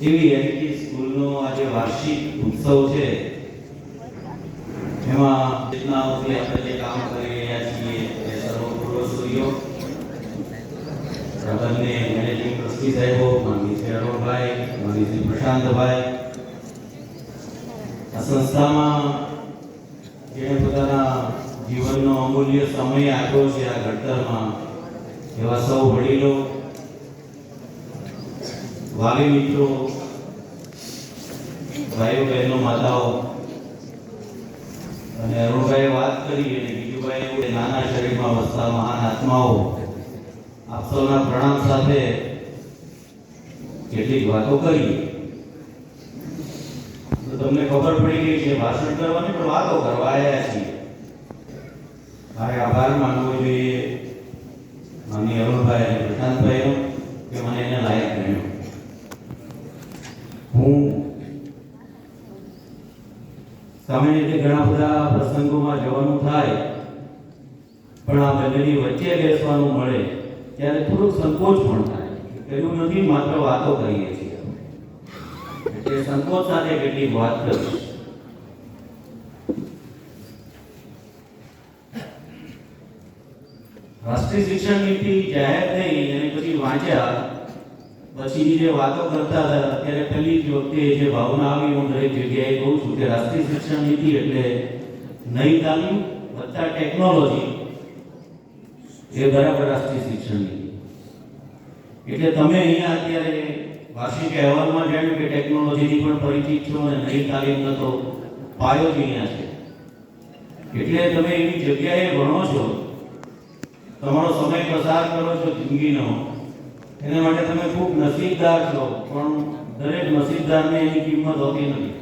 એવી એલપી સ્કૂલનો આજે વાર્ષિક ઉત્સવ છે. એમાં ચેતનાઓથી આપણે જે કામ કરી રહ્યા છીએ એ સર્વ પૂર્વસૂરીઓ બંને મેનેજિંગ ટ્રસ્ટી સાહેબો માનની શ્રી અરુણભાઈ પ્રશાંતભાઈ, આ સંસ્થામાં જેણે પોતાના જીવનનો અમૂલ્ય સમય આપ્યો છે આ ઘડતરમાં, એવા સૌ વડીલો વાલી મિત્રો, ભાઈઓ બહેનો, માતાઓ. અને અરુણભાઈ વાત કરી અને બીજુભાઈ એવું નાના શરીરમાં વસતા મહાન આત્માઓ, આપ સૌના પ્રણામ સાથે કેટલીક વાતો કરી તમને ખબર પડી ગઈ છે, ભાષણ કરવાની પણ વાતો કરવા આવ્યા છીએ. મારે આભાર માનવો જોઈએ. માની અરુણભાઈ અને પ્રશાંતભાઈનો કે મને એને લાયક ગણ્યો હું સામાન્ય રીતે ઘણા બધા પ્રસંગોમાં જવાનું થાય, પણ આ બંનેની વચ્ચે બેસવાનું મળે, ત્યારે થોડું સંકોચ પણ થાય. એવું નથી માત્ર વાતો કરીએ છીએ એટલે સંકોચ સાથે કેટલીક વાત કરીશ રાષ્ટ્રીય શિક્ષણ નીતિ જાહેર થઈ અને પછી વાંચ્યા પછીની જે વાતો કરતા હતા, અત્યારે પહેલી જ વખતે જે ભાવના આવી હું દરેક જગ્યાએ કહું છું કે રાષ્ટ્રીય શિક્ષણ નીતિ એટલે નહીં તાલીમ વત્તા ટેકનોલોજી. એ બરાબર રાષ્ટ્રીય શિક્ષણ નીતિ. એટલે તમે અહીંયા અત્યારે વાર્ષિક અહેવાલમાં જાણ્યું કે ટેકનોલોજીથી પણ પરિચિત છો અને નઈ તાલીમનો તો પાયો જ અહીંયા છે. એટલે તમે એવી જગ્યાએ ભણો છો, તમારો સમય પસાર કરો છો જિંદગીનો એના માટે તમે ખૂબ નસીબદાર છો, પણ દરેક નસીબદારને એની કિંમત હોતી નથી.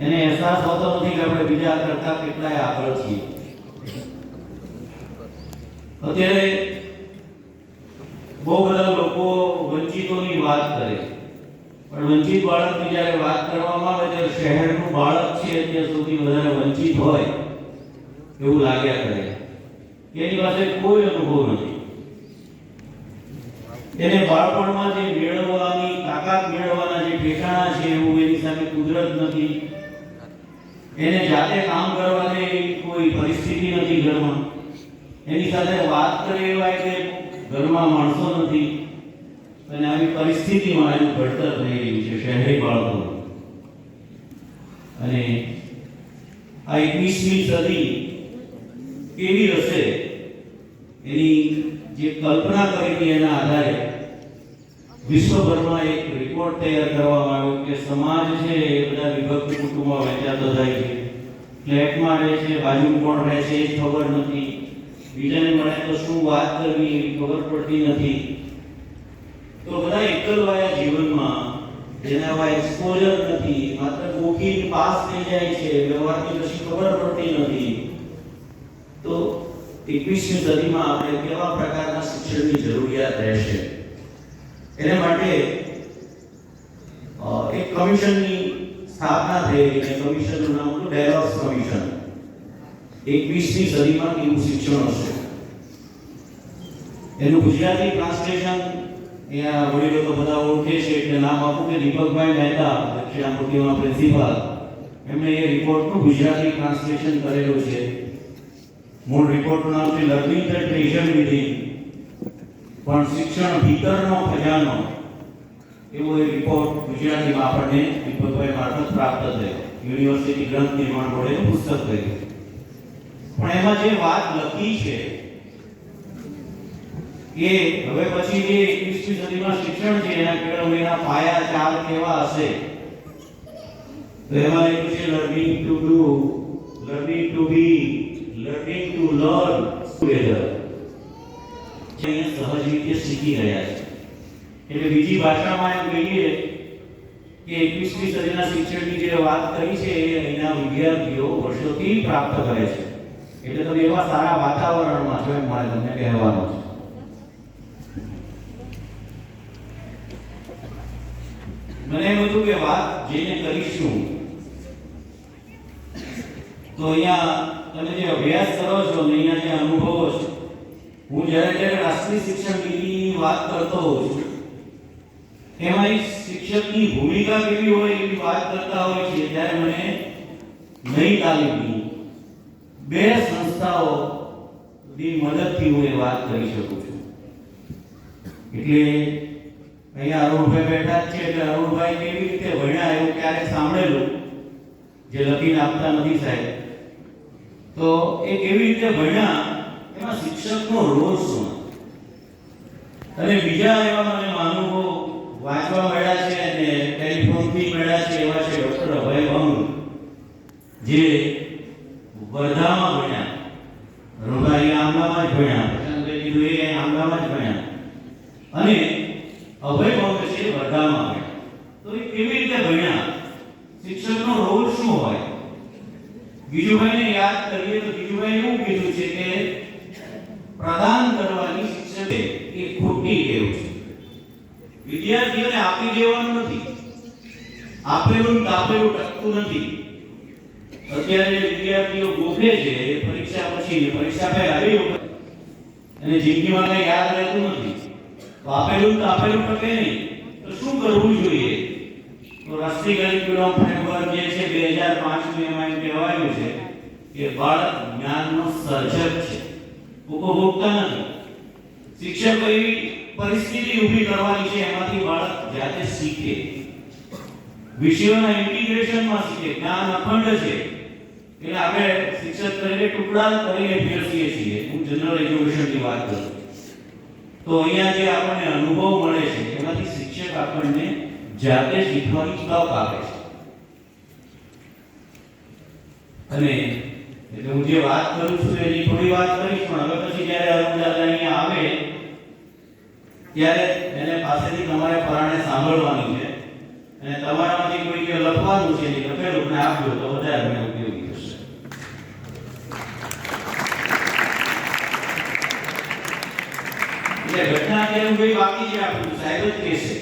એને અહેસાસ હોતો નથી કે આપણે બીજા કરતા કેટલાય આગળ છીએ. અત્યારે બહુ બધા લોકો વંચિતોની વાત કરે પણ વંચિત બાળકની જ્યારે વાત કરવામાં આવે ત્યારે શહેરનું બાળક છે ત્યાં સૌથી વધારે વંચિત હોય એવું લાગ્યા કરે એની પાસે કોઈ અનુભવ નથી. એને બાળપણમાં જે મેળવવાની તાકાત મેળવવાના જે ઠેકાણા છે, એવું એની સામે કુદરત નથી. એને જાતે કામ કરવાની કોઈ પરિસ્થિતિ નથી ઘરમાં. એની સાથે વાત કરે એવા કે ઘરમાં માણસો નથી. અને આવી પરિસ્થિતિમાં એનું ઘડતર થઈ રહ્યું છે શહેરી બાળકો. અને આ એકવીસમી સદી કેવી હશે, એની જે કલ્પના કરી હતી એના આધારે વિશ્વભરમાં એક રિપોર્ટ તૈયાર કરવામાં આવ્યો કે સમાજ છે એ બધા વિભક્ત કુટુંબમાં વહેંચાતો થાય છે. ફ્લેટમાં રહે છે બાજુ કોણ રહે છે એ ખબર નથી. બીજાને મળે તો શું વાત કરવી એવી ખબર પડતી નથી. તો બધા એકલવાયા જીવનમાં જેના આવા એક્સપોઝર નથી, માત્ર કોકી પાસ થઈ જાય છે વ્યવહારની કશી ખબર પડતી નથી. તો એકવીસમી સદીમાં આપણે કેવા પ્રકારના શિક્ષણની જરૂરિયાત રહેશે? એને માટે એક કમિશનની સ્થાપના થઈ અને કમિશનનું નામ હતું ડેલોસ કમિશન એકવીસમી સદીમાં કેવું શિક્ષણ હશે? એનું ગુજરાતી ટ્રાન્સલેશન અહીંયા વડીલો તો બધા ઓળખે છે, એટલે નામ આપું કે દીપકભાઈ મહેતા, દક્ષિણામૂર્તિમાં પ્રિન્સિપાલ. એમણે એ રિપોર્ટનું ગુજરાતી ટ્રાન્સલેશન કરેલું છે. મૂળ રિપોર્ટનું નામ છે ટ્રેઝર વિધિન પણ શિક્ષણ ભીતરનો, ખજાનો, એવો એ રિપોર્ટ ગુજરાતીમાં આપણને દીપકભાઈ મારફત પ્રાપ્ત થયો. યુનિવર્સિટી ગ્રંથ નિર્માણ બોર્ડે પુસ્તક કર્યું. પણ એમાં જે વાત લખી છે, કે હવે પછી જે એકવીસમી સદીમાં શિક્ષણ છે, એના કેળવણીના પાયા ચાર કેવા હશે? તો એમાં લખ્યું છે, learning to do, learning to be to learn together જે સહજ રીતે શીખી રહ્યા છે. એટલે બીજી ભાષામાં એમ કહીએ કે એકવીસમી સદીના શિક્ષણની જે વાત કરી છે, એ અહીંના વિદ્યાર્થીઓ વર્ષોથી પ્રાપ્ત કરે છે. એટલે તમે એવા સારા વાતાવરણમાં છો એમ મારે તમને કહેવાનું છે. મને એમ હતું કે વાત જેને કરીશું, તો અહીંયા તમે જે અભ્યાસ કરો છો, અને અહીંયા જે અનુભવો છો, હું જ્યારે જ્યારે રાષ્ટ્રીય શિક્ષણ નીતિની વાત કરતો હોઉં છું એમાં શિક્ષકની ભૂમિકા કેવી હોય એવી વાત કરતા હોય છે, ત્યારે મને નઈ તાલીમની બે સંસ્થાઓ ની મદદથી હું એ વાત કરી શકું છું. એટલે અહીંયા અરુણભાઈ બેઠા છે, એટલે અરુણભાઈ કેવી રીતે ભણ્યા, એવું ક્યારેક સાંભળેલું, જે લખીને આપતા નથી સાહેબ. તો એ કેવી રીતે ભણ્યા? એમાં શિક્ષકનો રોલ શું અને બીજા એવા મને માનુભો વાંચવા મળ્યા છે અને ટેલિફોનથી મળ્યા છે એવા છે ડૉક્ટર અભય ભંગ, જે વર્ધામાં ભણ્યા. રૂપારી આંબામાં જ ભણ્યા. કીધું, એ આંબામાં જ ભણ્યા. અને અભય ભંગ છે વર્ધામાં ભણ્યા. તો એ કેવી રીતે ભણ્યા? શિક્ષકનો રોલ શું હોય? બીજું બીજુભાઈ એવું કીધું છે કે પ્રદાન કરવાની શિક્ષકે એ ખોટી ટેવ છે. વિદ્યાર્થીઓને આપી દેવાનું નથી. આપેલું ને તાપેલું ટકતું નથી. અત્યારે વિદ્યાર્થીઓ ગોખે છે, પરીક્ષા પછી પરીક્ષા પહેલા આવી હોય અને જિંદગીમાં કઈ યાદ રહેતું નથી. તો આપેલું તો આપેલું ટકે નહીં. તો શું કરવું જોઈએ? તો રાષ્ટ્રીય ગરીબ ફ્રેમવર્ક જે છે, બે હજાર પાંચનું એમાં એમ કહેવાયું છે કે બાળક જ્ઞાનનો સર્જક છે ઉપભોગતા નથી શિક્ષક એવી પરિસ્થિતિ ઊભી કરવાની છે એમાંથી બાળક જાતે શીખે વિષયોના ઇન્ટિગ્રેશનમાં શીખે જ્ઞાન અખંડ છે એટલે આપણે શિક્ષક તરીકે ટુકડા કરીને ફેરવીએ છીએ। હું જનરલ એજ્યુકેશનની વાત કરું તો અહીંયા જે આપણને અનુભવ મળે છે, એમાંથી શિક્ષક આપણને જાતે શીખવાની તક આપે છે. અને એટલે હું જે વાત કરું છું એની થોડી વાત કરીશ, પણ હવે પછી જ્યારે અરુણ અહીંયા આવે, ત્યારે એને પાસેથી તમારે પરાણે સાંભળવાનું છે. અને તમારામાંથી કોઈ લખવાનું છે લખેલું મને આપજો, તો વધારે મને ઉપયોગી થશે. એટલે ઘટના કેમ કઈ બાકી છે આપણું? સાહેબ જ કહેશે.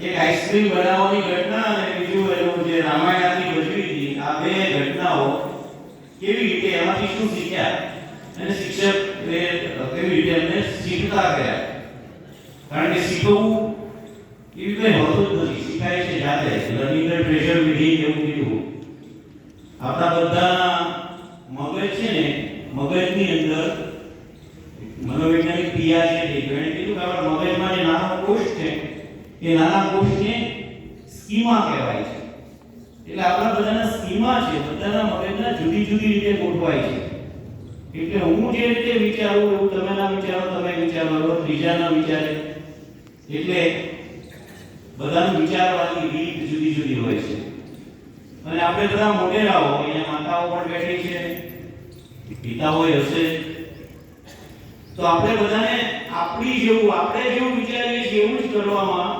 એક આઈસ્ક્રીમ બનાવવાની ઘટના અને બીજું એનું જે રામાયણની ભજવી હતી, આ બે ઘટનાઓ કેવી રીતે એમાંથી શું શીખ્યા? અને શિક્ષક કેવી રીતે એમને શીખતા ગયા? કારણ કે શીખવું એવી કઈ હોતું જ નથી. શીખાય છે જાતે. લર્નિંગ ધ ટ્રેઝર એવું કીધું. આપણા બધા મગજ છે ને, મગજની અંદર મનોવૈજ્ઞાનિક ક્રિયા છે એણે કીધું કે આપણા મગજમાં જે નાનો કોષ છે, એ નાના કોષને સ્કીમા કહેવાય છે. એટલે આપણા બધાના સ્કીમા છે, બધાના મગજના જુદી જુદી રીતે ગોઠવાય છે. એટલે હું જે રીતે વિચારું, એવું તમે ના વિચારો, તમે વિચારો ત્રીજા ના વિચારે. એટલે બધાનું વિચારવાની રીત જુદી જુદી હોય છે. અને આપણે બધા મોટેરાઓ અહીંયા માતાઓ પણ બેઠી છે, પિતાઓ હશે. તો આપણે બધાને આપણી જેવું, આપણે જેવું વિચારીએ છીએ, એવું જ કરવામાં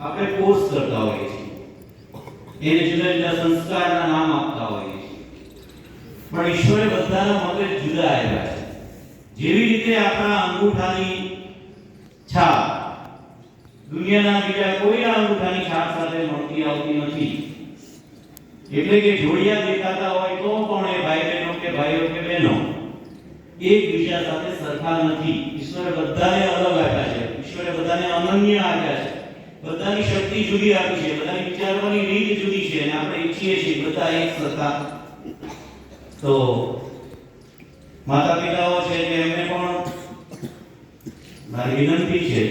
આપણે કોર્સ કરતા હોઈએ છીએ. એને જુદા જુદા સંસ્કારના નામ આપતા હોઈએ છીએ પણ ઈશ્વરે બધાના મગજ જુદા આવ્યા છે. જેવી રીતે આપણા અંગૂઠાની છાપ, દુનિયાના બીજા કોઈના અંગૂઠાની છાપ સાથે મળતી આવતી નથી. એટલે કે જોડિયા દેખાતા હોય તો પણ એ ભાઈ બહેનો કે ભાઈઓ કે બહેનો એકબીજા સાથે સરખા નથી. ઈશ્વરે બધાને અલગ આપ્યા છે. ઈશ્વરે બધાને અનન્ય આપ્યા છે. બધાની શક્તિ જુદી આપી છે, બધાની વિચારવાની રીત જુદી છે અને આપણે ઈચ્છીએ છીએ બધા એક સરખા. તો માતા પિતાઓ છે કે એમને પણ મારી વિનંતી છે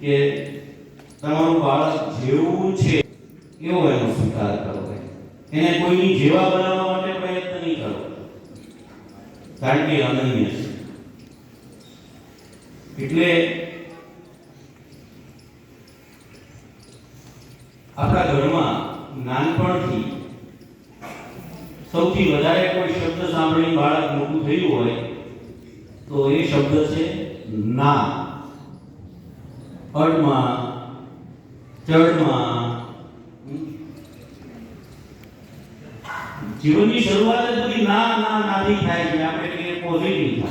કે તમારું બાળક જેવું છે એવો એનો સ્વીકાર કરો એને કોઈની જેવા બનાવવા માટે પ્રયત્ન નહીં કરો. કારણ કે અનન્ય છે. એટલે આપણા ઘરમાં નાનપણથી સૌથી વધારે કોઈ શબ્દ સાંભળીને બાળક મોટું થયું હોય, તો એ શબ્દ છે ના. અડમાં, ચડમાં. જીવનની શરૂઆત જ બધી ના ના, નાથી થાય છે. આપણે કહીએ પોઝિટિવ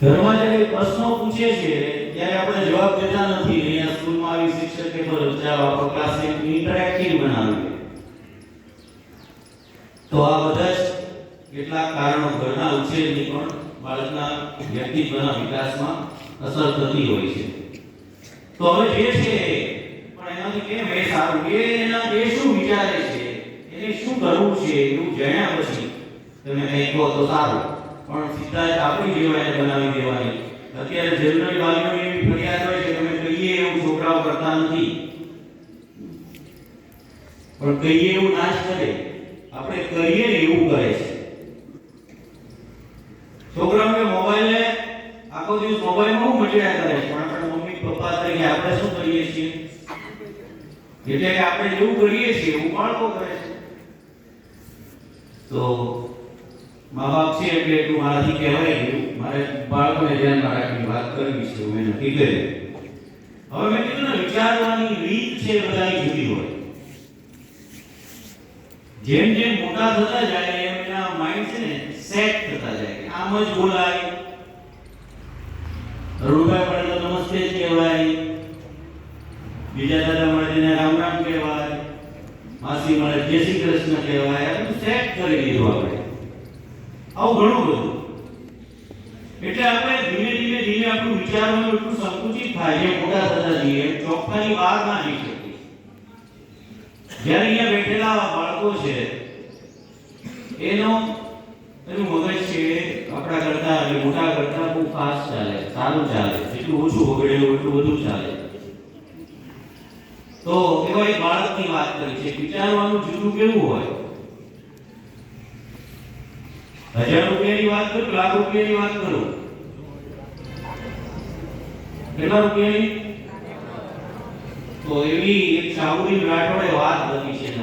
ઘરમાં જ્યારે પ્રશ્નો પૂછે છે ત્યારે આપણે જવાબ દેતા નથી. અહીંયા સ્કૂલમાં આવી શિક્ષકે ચાલો, આપણો ક્લાસ ઇન્ટરેક્ટિવ બનાવીએ. તો આ બધા જ કેટલાક કારણો ઘરના ઉછેરની પણ બાળકના વ્યક્તિત્વના વિકાસમાં અસર થતી હોય છે. તો હવે જે છે, પણ એનાથી કેમ એ સારું? એ એના, એ શું વિચારે છે? એને શું કરવું છે એવું જાણ્યા પછી તમે કહો તો સારું. પણ સીધા જ આપણી જેવા એને બનાવી દેવાની. અત્યારે જનરલ વાલીઓની એવી ફરિયાદ હોય છે કે અમે કહીએ એવું છોકરાઓ કરતા નથી પણ કહીએ એવું ના જ કરે આપણે કરીએ ને એવું કરે છે છોકરાઓને મોબાઈલ ને આખો દિવસ મોબાઈલમાં હું મચડ્યા કરે છે પણ આપણે મમ્મી પપ્પા તરીકે આપણે શું કરીએ છીએ? એટલે કે આપણે જેવું કરીએ છીએ, એવું બાળકો કરે છે? તો મા બાપ છે એટલે એટલું મારાથી કહેવાય ગયું મારે બાળકોને ધ્યાનમાં રાખીને વાત કરવી છે મેં નક્કી કર્યું હવે મેં કીધું ને વિચારવાની રીત છે બધાની જુદી હોય જેમ જેમ મોટા થતા જાય, એમ એના માઇન્ડ છે ને સેટ થતા જાય આમ જ બોલાય. અરુણભાઈ મળે તો નમસ્તે જ કહેવાય. બીજા દાદા મળે તેને રામ રામ કહેવાય. માસી મળે જય શ્રી કૃષ્ણ કહેવાય. આ બધું સેટ કરી દીધું આપણે. આવું ઘણું બધું. એટલે આપણે ધીમે ધીમે ધીમે આપણું વિચારવાનું એટલું સંકુચિત થાય છે મોટા થતા જઈએ ચોખ્ખાની બહાર ના જઈ શકીએ જ્યારે અહીંયા બેઠેલા બાળકો છે, એનો એનું મગજ છે, આપણા કરતા અને મોટા કરતા બહુ ખાસ ચાલે, સારું ચાલે, જેટલું ઓછું બગડેલું એટલું બધું ચાલે. તો એવા એક બાળકની વાત કરી છે, વિચારવાનું જુદું કેવું હોય? હજાર રૂપિયાની વાત કરું, લાખ રૂપિયાની વાત કરું. કેટલા રૂપિયાની? તો એવી એક સાબુદીન રાઠોડે વાત લખી છે.